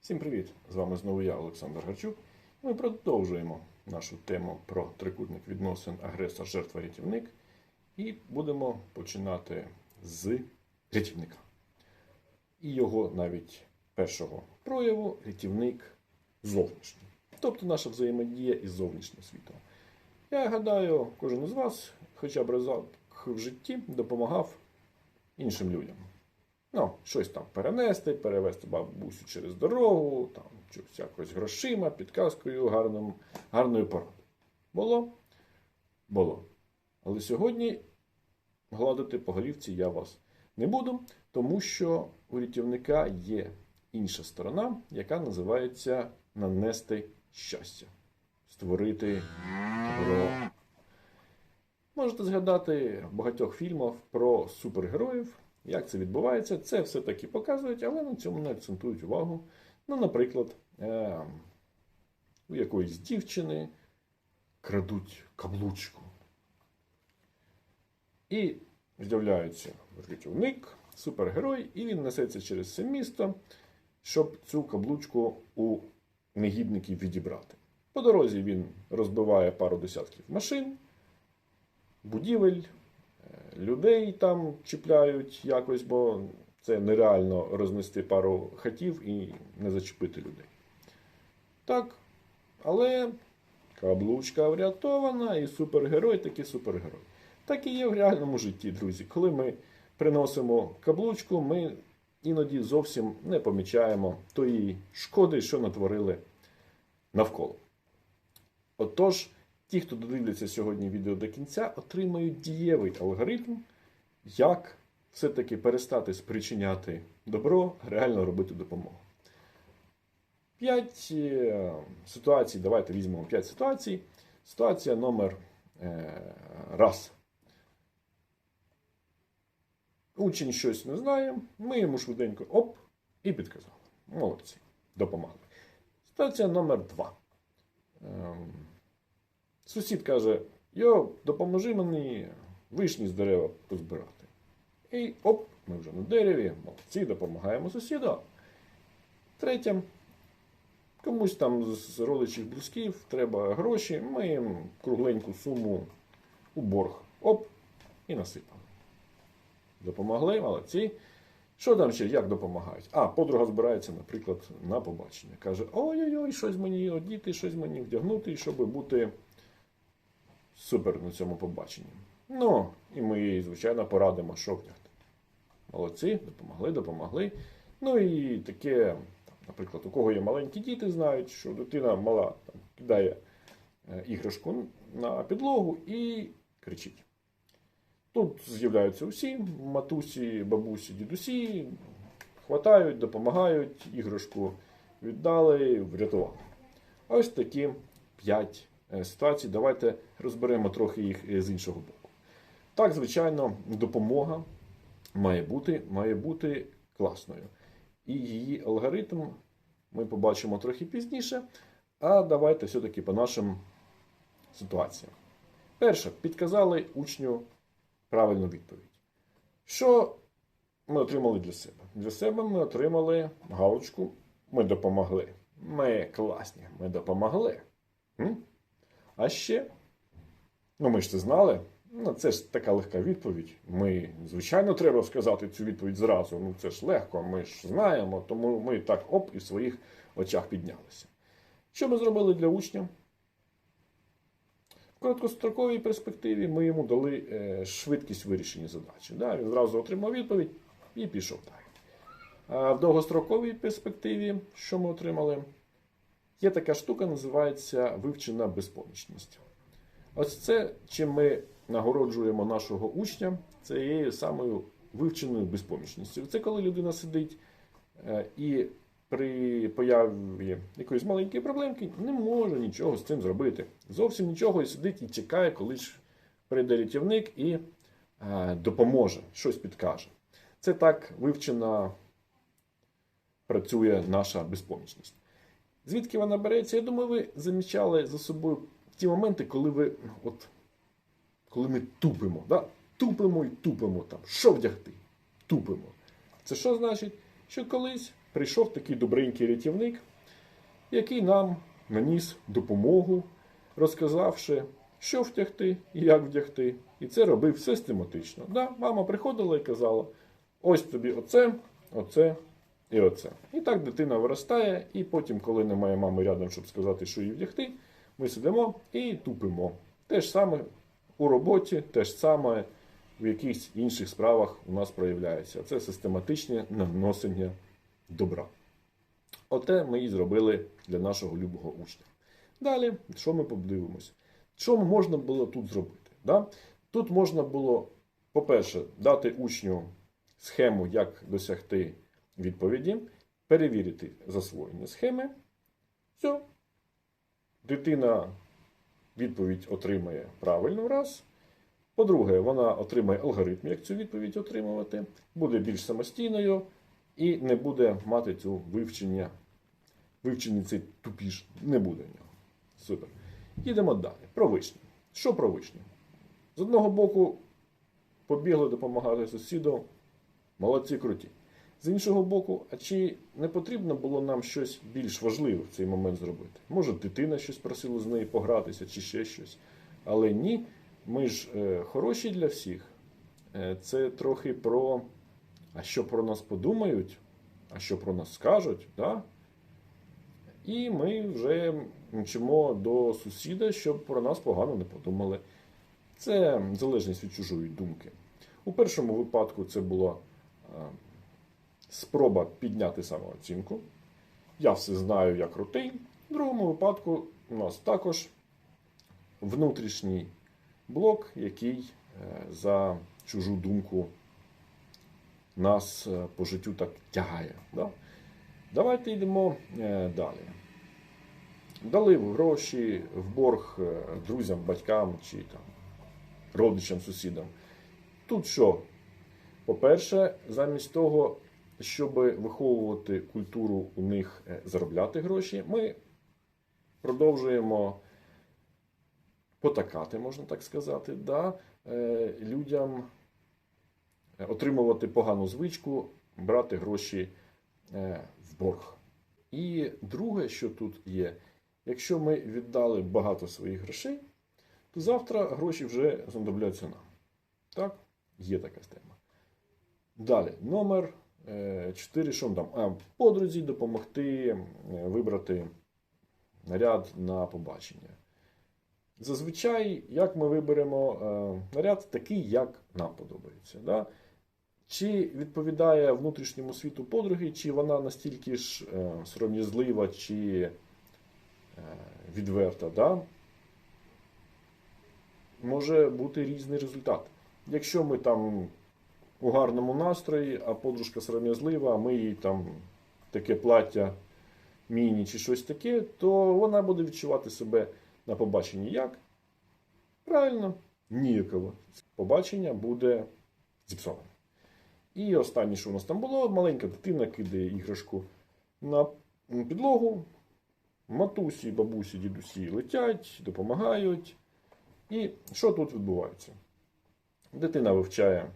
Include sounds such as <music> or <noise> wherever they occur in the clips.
Всім привіт! З вами знову я, Олександр Гарчук. Ми продовжуємо нашу тему про трикутник відносин агресор, жертва, рятівник. І будемо починати з рятівника. І його навіть першого прояву рятівник зовнішній. Тобто наша взаємодія із зовнішнім світом. Я гадаю, кожен із вас хоча б разок в житті допомагав іншим людям. Ну, щось там перенести, перевести бабусю через дорогу, там, щось якось грошима, підказкою, гарним, гарною порадою. Було? Було. Але сьогодні гладити по голівці я вас не буду, тому що у рятівника є інша сторона, яка називається нанести щастя, створити добро. Можете згадати багатьох фільмів про супергероїв. Як це відбувається? Це все-таки показують, але на цьому не акцентують увагу. Ну, наприклад, е- у якоїсь дівчини крадуть каблучку. І з'являється рятівник, супергерой, і він несеться через все місто, щоб цю каблучку у негідників відібрати. По дорозі він розбиває пару десятків машин, будівель, людей там чіпляють якось, бо це нереально рознести пару хатів і не зачепити людей. Так, але каблучка врятована, і супергерой таки супергерой. Так і є в реальному житті, друзі. Коли ми приносимо каблучку, ми іноді зовсім не помічаємо тої шкоди, що натворили навколо. Отож, ті, хто додивляться сьогодні відео до кінця, отримають дієвий алгоритм, як все-таки перестати спричиняти добро, реально робити допомогу. П'ять е, ситуацій, давайте візьмемо п'ять ситуацій. Ситуація номер е, раз. Учень щось не знає, ми йому швиденько оп і підказали. Молодці, допомогли. Ситуація номер два. Сусід каже: Йо, допоможи мені вишні з дерева позбирати. І оп, ми вже на дереві, молодці, допомагаємо сусіду. Третє. Комусь там з родичів близьких треба гроші, ми їм кругленьку суму у борг. Оп, і насипали. Допомогли, молодці. Що там ще, як допомагають? А, подруга збирається, наприклад, на побачення. Каже: ой-ой-ой, щось мені одіти, щось мені вдягнути, щоб бути супер на цьому побаченні. Ну, і ми їй, звичайно, порадимо шовняти. Молодці, допомогли, допомогли. Ну і таке, наприклад, у кого є маленькі діти, знають, що дитина мала там, кидає е, іграшку на підлогу і кричить. Тут з'являються усі, матусі, бабусі, дідусі, хватають, допомагають, іграшку віддали, врятували. Ось такі п'ять. Е, ситуації, давайте розберемо трохи їх е, з іншого боку. Так, звичайно, допомога має бути, має бути класною. І її алгоритм ми побачимо трохи пізніше. А давайте все-таки по нашим ситуаціям. Перше, підказали учню правильну відповідь. Що ми отримали для себе? Для себе ми отримали галочку. Ми допомогли. Ми класні, ми допомогли. А ще, ну ми ж це знали. Ну, це ж така легка відповідь. Ми, звичайно, треба сказати цю відповідь зразу. Ну це ж легко, ми ж знаємо, тому ми так оп і в своїх очах піднялися. Що ми зробили для учня? В короткостроковій перспективі ми йому дали е, швидкість вирішення задачі. Да? Він зразу отримав відповідь і пішов далі. А в довгостроковій перспективі, що ми отримали? Є така штука, називається вивчена безпомічність. Ось це, чим ми нагороджуємо нашого учня, це є самою вивченою безпомічністю. Це коли людина сидить е, і при появі якоїсь маленької проблемки не може нічого з цим зробити. Зовсім нічого і сидить і чекає, коли ж прийде рятівник і е, допоможе, щось підкаже. Це так вивчена працює наша безпомічність. Звідки вона береться? Я думаю, ви замічали за собою ті моменти, коли ви от, коли ми тупимо. Да? Тупимо і тупимо там. Що вдягти? Тупимо. Це що значить? Що колись прийшов такий добренький рятівник, який нам наніс допомогу, розказавши, що втягти і як вдягти. І це робив систематично. Да, мама приходила і казала: ось тобі оце, оце і оце. І так дитина виростає, і потім, коли немає мами рядом, щоб сказати, що їй вдягти, ми сидимо і тупимо. Те ж саме у роботі, те ж саме в якихось інших справах у нас проявляється. Це систематичне наносення добра. Оте ми і зробили для нашого любого учня. Далі, що ми подивимося? Що можна було тут зробити? Да? Тут можна було, по-перше, дати учню схему, як досягти відповіді, перевірити засвоєння схеми. Все. Дитина відповідь отримає правильно раз. По-друге, вона отримає алгоритм, як цю відповідь отримувати, буде більш самостійною і не буде мати цю вивчення. Вивчений цей тупіж не буде в нього. Супер. Їдемо далі. Про вишню. Що про вишню? З одного боку, побігли допомагати сусіду. Молодці круті. З іншого боку, а чи не потрібно було нам щось більш важливе в цей момент зробити? Може, дитина щось просила з нею погратися, чи ще щось. Але ні, ми ж е, хороші для всіх. Е, це трохи про а що про нас подумають, а що про нас скажуть. Да? І ми вже мчимо до сусіда, щоб про нас погано не подумали. Це залежність від чужої думки. У першому випадку це була е, спроба підняти самооцінку. Я все знаю, я крутий. В другому випадку у нас також внутрішній блок, який е, за чужу думку нас е, по життю так тягає. Да? Давайте йдемо е, далі. Дали гроші в борг друзям, батькам чи там, родичам, сусідам. Тут що? По-перше, замість того, щоб виховувати культуру у них е, заробляти гроші, ми продовжуємо потакати, можна так сказати, да, е, людям е, отримувати погану звичку, брати гроші в борг. І друге, що тут є, якщо ми віддали багато своїх грошей, то завтра гроші вже знадобляться нам. Так? Є така тема. Далі, номер 4, що там? А, подрузі допомогти е, вибрати наряд на побачення. Зазвичай, як ми виберемо е, наряд, такий, як нам подобається. Да? Чи відповідає внутрішньому світу подруги, чи вона настільки ж е, сором'язлива, чи е, відверта, да? може бути різний результат. Якщо ми там у гарному настрої, а подружка сором'язлива, а ми їй там таке плаття міні чи щось таке, то вона буде відчувати себе на побаченні як? Правильно, ніяково. Побачення буде зіпсоване. І останнє, що у нас там було, маленька дитина кидає іграшку на підлогу. Матусі, бабусі, дідусі летять, допомагають. І що тут відбувається? Дитина вивчає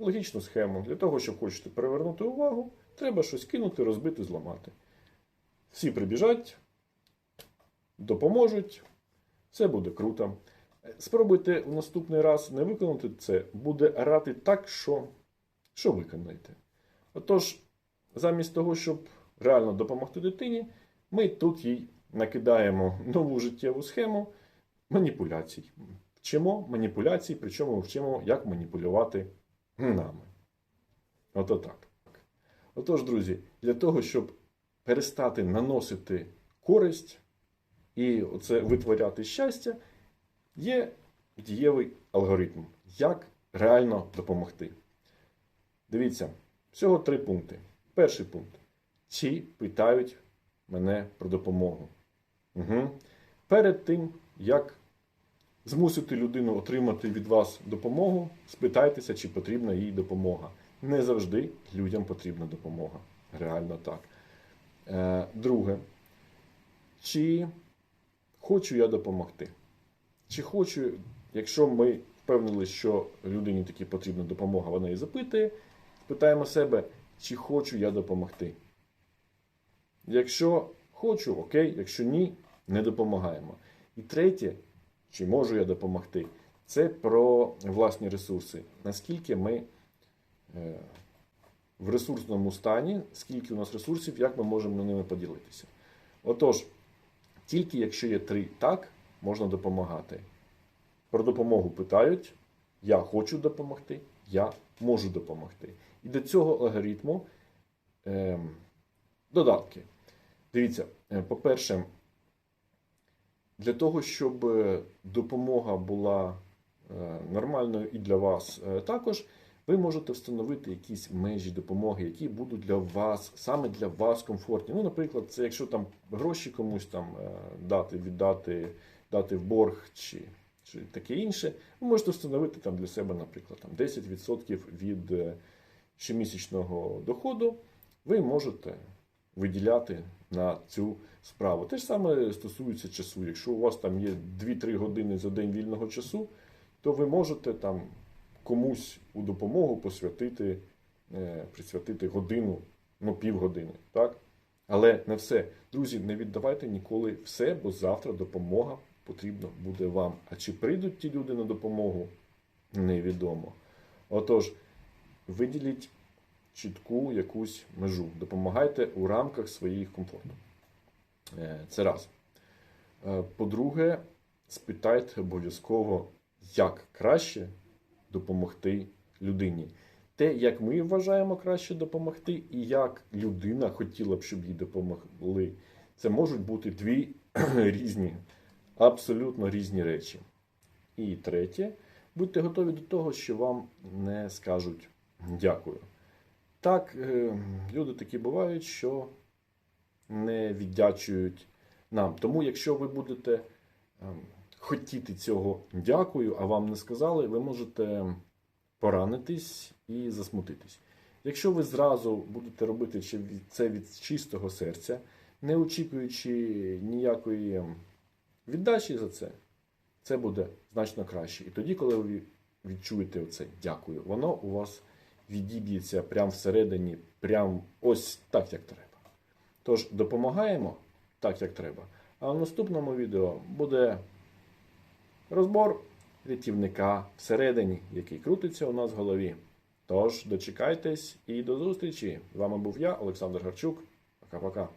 логічну схему. Для того, щоб хочете перевернути увагу, треба щось кинути, розбити, зламати. Всі прибіжать, допоможуть, все буде круто. Спробуйте в наступний раз не виконати це, буде рати так, що, що виконаєте. Отож, замість того, щоб реально допомогти дитині, ми тут їй накидаємо нову життєву схему маніпуляцій. Вчимо маніпуляцій, причому вчимо, як маніпулювати нами. Ото так. Отож, друзі, для того, щоб перестати наносити користь і оце витворяти щастя, є дієвий алгоритм, як реально допомогти. Дивіться, всього три пункти. Перший пункт. Чи питають мене про допомогу. Угу. Перед тим, як змусити людину отримати від вас допомогу, спитайтеся, чи потрібна їй допомога. Не завжди людям потрібна допомога. Реально так. Е, Друге, чи хочу я допомогти? Чи хочу, якщо ми впевнили, що людині таки потрібна допомога, вона її запитує, питаємо себе, чи хочу я допомогти. Якщо хочу, окей, якщо ні, не допомагаємо. І третє, чи можу я допомогти, це про власні ресурси. Наскільки ми е, в ресурсному стані, скільки у нас ресурсів, як ми можемо ними поділитися. Отож, тільки якщо є три так, можна допомагати. Про допомогу питають, я хочу допомогти, я можу допомогти. І до цього алгоритму ем, додатки. Дивіться, е, по-перше, для того, щоб е, допомога була е, нормальною і для вас е, також, ви можете встановити якісь межі допомоги, які будуть для вас, саме для вас комфортні. Ну, наприклад, це якщо там гроші комусь там дати, віддати, дати в борг чи, чи таке інше, ви можете встановити там для себе, наприклад, там 10% від щомісячного доходу. Ви можете виділяти на цю справу. Те ж саме стосується часу. Якщо у вас там є 2-3 години за день вільного часу, то ви можете там комусь у допомогу посвятити, е, присвятити годину, ну півгодини. Так? Але не все. Друзі, не віддавайте ніколи все, бо завтра допомога потрібна буде вам. А чи прийдуть ті люди на допомогу, невідомо. Отож, виділіть чітку якусь межу. Допомагайте у рамках своїх комфорту. Е, Це раз. Е, По-друге, спитайте обов'язково, як краще допомогти людині. Те, як ми вважаємо краще допомогти, і як людина хотіла б, щоб їй допомогли, це можуть бути дві <clears throat> різні, абсолютно різні речі. І третє, будьте готові до того, що вам не скажуть дякую. Так, е, люди такі бувають, що не віддячують нам. Тому, якщо ви будете ем, хотіти цього дякую, а вам не сказали, ви можете поранитись і засмутитись. Якщо ви зразу будете робити це від чистого серця, не очікуючи ніякої ем, віддачі за це, це буде значно краще. І тоді, коли ви відчуєте оце дякую, воно у вас відіб'ється прямо всередині, прямо ось так, як треба. Тож допомагаємо так, як треба. А в наступному відео буде розбор рятівника всередині, який крутиться у нас в голові. Тож дочекайтесь і до зустрічі. З вами був я, Олександр Гарчук. Пока-пока.